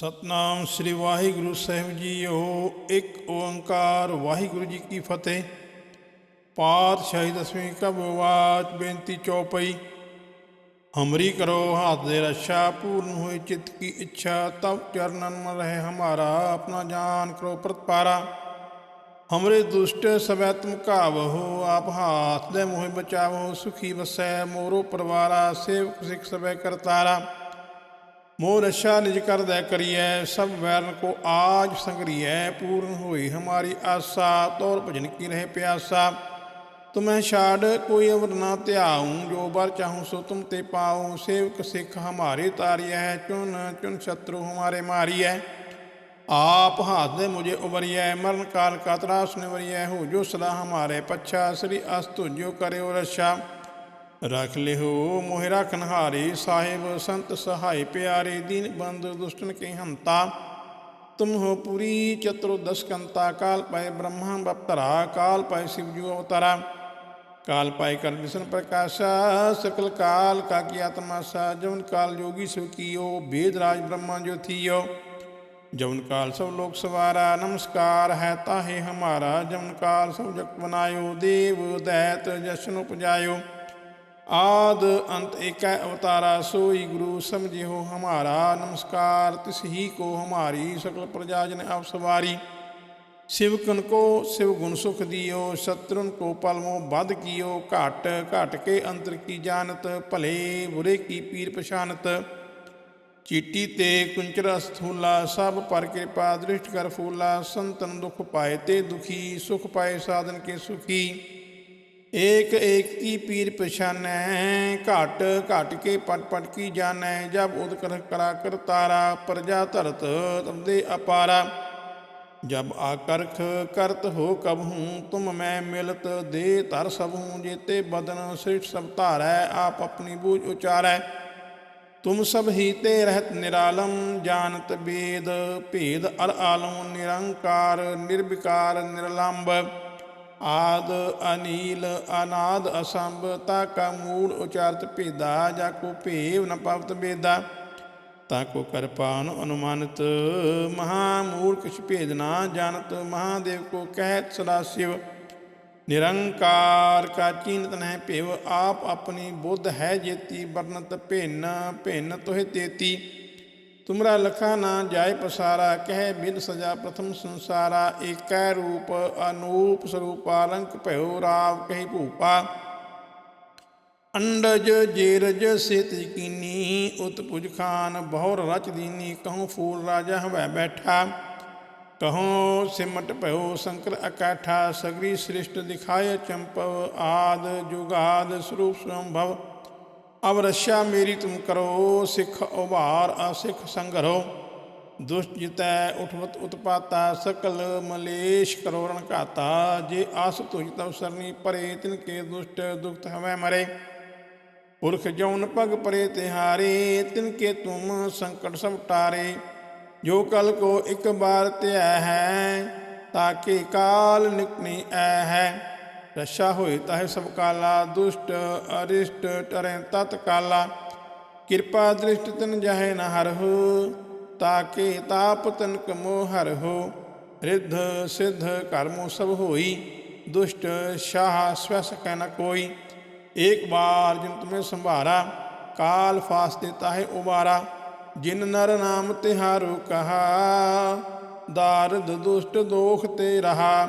ਸਤਨਾਮ ਸ੍ਰੀ ਵਾਹਿਗੁਰੂ ਸਾਹਿਬ ਜੀਓ ਇੱਕ ਓੰਕਾਰ ਵਾਹਿਗੁਰੂ ਜੀ ਕੀ ਫਤਿਹ ਪਾਤਸ਼ਾਹੀ ਦਸਵੀਂ ਕਬਵਾਚ ਬੇਨਤੀ ਚੌਪਈ ਹਮਰੀ ਕਰੋ ਹਾਥ ਦੇ ਰਛਾ ਪੂਰਨ ਹੋਈ ਚਿਤ ਕੀ ਇੱਛਾ ਤਬ ਚਰਨਨ ਮਨ ਰਹੇ ਹਮਾਰਾ ਆਪਣਾ ਜਾਨ ਕਰੋ ਪ੍ਰਤਪਾਰਾ ਹਮਰੇ ਦੁਸ਼ਟ ਸਵੈ ਤੁਮ ਕਾਵਹੋ ਆਪ ਹਾਥ ਦੇ ਮੋਹਿ ਬਚਾਵੋ ਸੁਖੀ ਵਸੈ ਮੋਰੋ ਪਰਵਾਰਾ ਸੇਵਕ ਸਿਖ ਸਵੈ ਕਰਤਾਰਾ ਮੋਹ ਰਛਾ ਨਿਜ ਕਰਦੈ ਕਰੀਐ, ਸਭ ਵੈਰਨ ਕੋ ਆਜ ਸੰਗਰੀਐ, ਪੂਰਨ ਹੋਈ ਹਮਾਰੀ ਆਸਾ, ਤੋਰ ਭਜਨ ਕੀ ਰਹੇ ਪਿਆਸਾ। ਤੁਮਹਿ ਛਾੜ, ਕੋਈ ਅਵਰ ਨਾ ਧਿਆਉ, ਜੋ ਬਰ ਚਾਹੂੰ ਸੋ ਤੁਮ ਤੇ ਪਾਉ, ਸੇਵਕ ਸਿੱਖ ਹਮਾਰੇ ਤਾਰੀਐ ਚੁਨ ਚੁਨ ਸ਼ਤਰੂ ਹਮਾਰੇ ਮਾਰੀਐ। ਆਪ ਹਾਥ ਦੇ ਮੁਝੇ ਉਬਰੀਐ ਮਰਨ ਕਾਲ ਕਾ ਤਰਾਸ ਨਿਵਰੀਐ, ਹੋ ਜੋ ਸਦਾ ਹਮਾਰੇ ਪੱਛਾ, ਸ੍ਰੀ ਅਸਤੁ ਜੋ ਕਰਿਓ ਰਛਾ। ਰਖ ਲਿਓ ਮੋਹਿ ਰਖਨ ਹਾਰੇ ਸਾਹਿਬ ਸੰਤ ਸਹਾਈ ਪਿਆਰੇ ਦੀਨ ਬੰਦ ਦੁਸ਼ਟਨ ਕੇ ਹੰਤਾ ਤੁਮ ਹੋ ਪੁਰੀ ਚਤੁਰ ਦਸਕੰਤਾ ਕਾਲ ਪੈ ਬ੍ਰਹਮਾ ਬਪਤਰਾ ਕਾਲ ਪੈ शिव जो अवतारा काल पाए कर विष्णु प्रकाशा सकल काल का की आत्मा सा जवन काल योगी सो कियो वेद राज ब्रह्मा जो थियो जवन काल सब लोग सवारा नमस्कार है ताहे हमारा जवन काल सब जग बनायो देव दैत जशन उपजायो ਆਦ ਅੰਤ ਏਕੈ ਅਵਤਾਰਾ ਸੋਈ ਗੁਰੂ ਸਮਝਿਓ ਹਮਾਰਾ। ਨਮਸਕਾਰ, ਤਿਸ ਹੀ ਕੋ ਹਮਾਰੀ ਸਕਲ ਪ੍ਰਜਾ ਜਨ ਆਪ ਸਵਾਰੀ। ਸਿਵਕਨ ਕੋ ਸਿਵ ਗੁਣ ਸੁਖ ਦਿਓ ਸਤਰਨ ਕੋ ਪਲਮੋ ਬਦ ਕੀਓ। ਘਟ ਘਟ ਕੇ ਅੰਤਰ ਕੀ ਜਾਣਤ, ਭਲੇ ਬੁਰੇ ਕੀ ਪੀਰ ਪਛਾਨਤ। ਚੀਟੀ ਤੇ ਕੁੰਚਰ ਅਸਥੂਲਾ, ਸਭ ਪਰ ਕਿਰਪਾ ਦ੍ਰਿਸ਼ਟ ਕਰ ਫੂਲਾ। ਸੰਤਨ ਦੁਖ ਪਾਏ ਤੇ ਦੁਖੀ, ਸੁਖ ਪਾਏ ਸਾਧਨ ਕੇ ਸੁਖੀ। ਏਕ ਏਕ ਕੀ ਪੀਰ ਪਛਾਨੈ, ਘਟ ਘਟ ਕੇ ਪਟ ਪਟ ਕੀ ਜਾਣੈ, ਜਬ ਉਦ ਕਰਾ ਕਰ ਤਾਰਾ, ਪ੍ਰਜਾ ਧਰਤ ਤਬਦੇ ਅਪਾਰਾ। ਜਬ ਆਕਰਖ ਕਰਤ ਹੋ ਕਬਹੂ, ਤੁਮ ਮੈਂ ਮਿਲਤ ਦੇ ਧਰ ਸਭੂ, ਜੇਤੇ ਬਦਨ ਸ੍ਰਿਸ਼ਟ ਸਭ ਧਾਰੈ, ਆਪ ਆਪਣੀ ਬੂਝ ਉਚਾਰੈ। ਤੁਮ ਸਭ ਹੀ ਤੇ ਰਹਿਤ ਨਿਰਾਲਮ, ਜਾਣਤ ਬੇਦ, ਭੇਦ ਅਰ ਆਲਮ, ਨਿਰੰਕਾਰ, ਨਿਰਵਿਕਾਰ ਨਿਰਲੰਭ ਆਦ ਅਨੀਲ ਅਨਾਦ ਅਸੰਭ, ਤਾ ਕਾ ਮੂੜ ਉਚਾਰਤ ਭੇਦਾ, ਜਾ ਕੋ ਭੇਵ ਨ ਪਵਤ ਬੇਦਾ। ਤਾ ਕੋ ਕਰਪਾਨ ਅਨੁਮਾਨਿਤ, ਮਹਾ ਮੂੜ ਭੇਦ ਨਾ ਜਾਣਤ, ਮਹਾਦੇਵ ਕੋ ਕਹਿਤ ਸਦਾ ਸ਼ਿਵ। ਨਿਰੰਕਾਰ ਕਾ ਚੀਨਤ ਨਹਿ ਭੇਵ, ਆਪ ਆਪਣੀ ਬੁੱਧ ਹੈ ਜੇਤੀ ਵਰਨਤ ਭਿੰਨ ਭਿੰਨ ਤੋਹਿ ਤੇਤੀ। तुमरा लखाना जाय पसारा, कह बिन सजा प्रथम संसारा, एक रूप अनूप स्वरूपालंक भयो राव कही भूपा। अंडज, जेरज से कीनी उत्पुज खान, भौर रच दीनी, कहूँ फूल राजा वह बैठा। कहो, सिमट पहो शंकर अकाठा, सगरी श्रेष्ठ दिखाय चंपव, आद, जुगाद, स्वरूप स्वयं भव ਅਬ ਰਸ਼ਾ ਮੇਰੀ ਤੁਮ ਕਰੋ, ਸਿੱਖ ਉਭਾਰ ਅਸਿੱਖ ਸੰਗਰੋ ਦੁਸ਼ਟ ਜਿਤੈ ਉਠਵਤ ਉਤਪਾਤਾ, ਸਕਲ ਮਲੇਸ਼ ਕਰੋ ਰਣ ਘਾਤਾ। ਜੇ ਆਸ ਤੁਜ ਤਵ ਸਰਨੀ ਪਰੇ, ਤਿਨ ਕੇ ਦੁਸ਼ਟ ਦੁਖਤ ਹਵੈ ਮਰੇ। ਪੁਰਖ ਜਉਨ ਪਗ ਪਰੇ ਤਿਹਾਰੇ, ਤਿਨ ਕੇ ਤੁਮ ਸੰਕਟ ਸਭ ਟਾਰੇ। ਜੋ ਕਲ ਕੋ ਇੱਕ ਬਾਰ ਧਿਆ ਹੈ ਤਾਕੇ ਕਾਲ ਨਿਕਨੀ ਐ ਹੈ। ਰੱਛਾ ਹੋਏ ਤਾਹੇ ਸਭ ਕਾਲਾ, ਦੁਸ਼ਟ, ਅਰਿਸ਼ਟ, ਟਰੈ ਤਤ ਕਾਲਾ। ਕਿਰਪਾ ਦ੍ਰਿਸ਼ਟ ਤਨ ਜਾਹੇ ਨ ਹਰਹੁ, ਤਾਕੇ ਤਾਪ ਤਨ ਕਮੋ ਹਰਹੁ। ਰਿੱਧ ਸਿੱਧ ਕਰਮੋ ਸਭ ਹੋਈ, ਦੁਸ਼ਟ ਸ਼ਾਹ ਸਵਸ ਕੈ ਨ ਕੋਈ। ਏਕ ਬਾਰ ਜਿਨ ਤੁਮੇ ਸੰਭਾਰਾ, ਕਾਲ ਫਾਸਤੇ ਤਾਹੇ ਉਬਾਰਾ। ਜਿਨ ਨਰ ਨਾਮ ਤਿਹਾਰੂ ਕਹਾ, ਦਾਰਦ ਦੁਸ਼ਟ ਦੋਖ ਤੇ ਰਹਾ।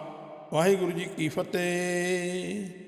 ਵਾਹਿਗੁਰੂ ਜੀ ਕੀ ਫਤਿਹ।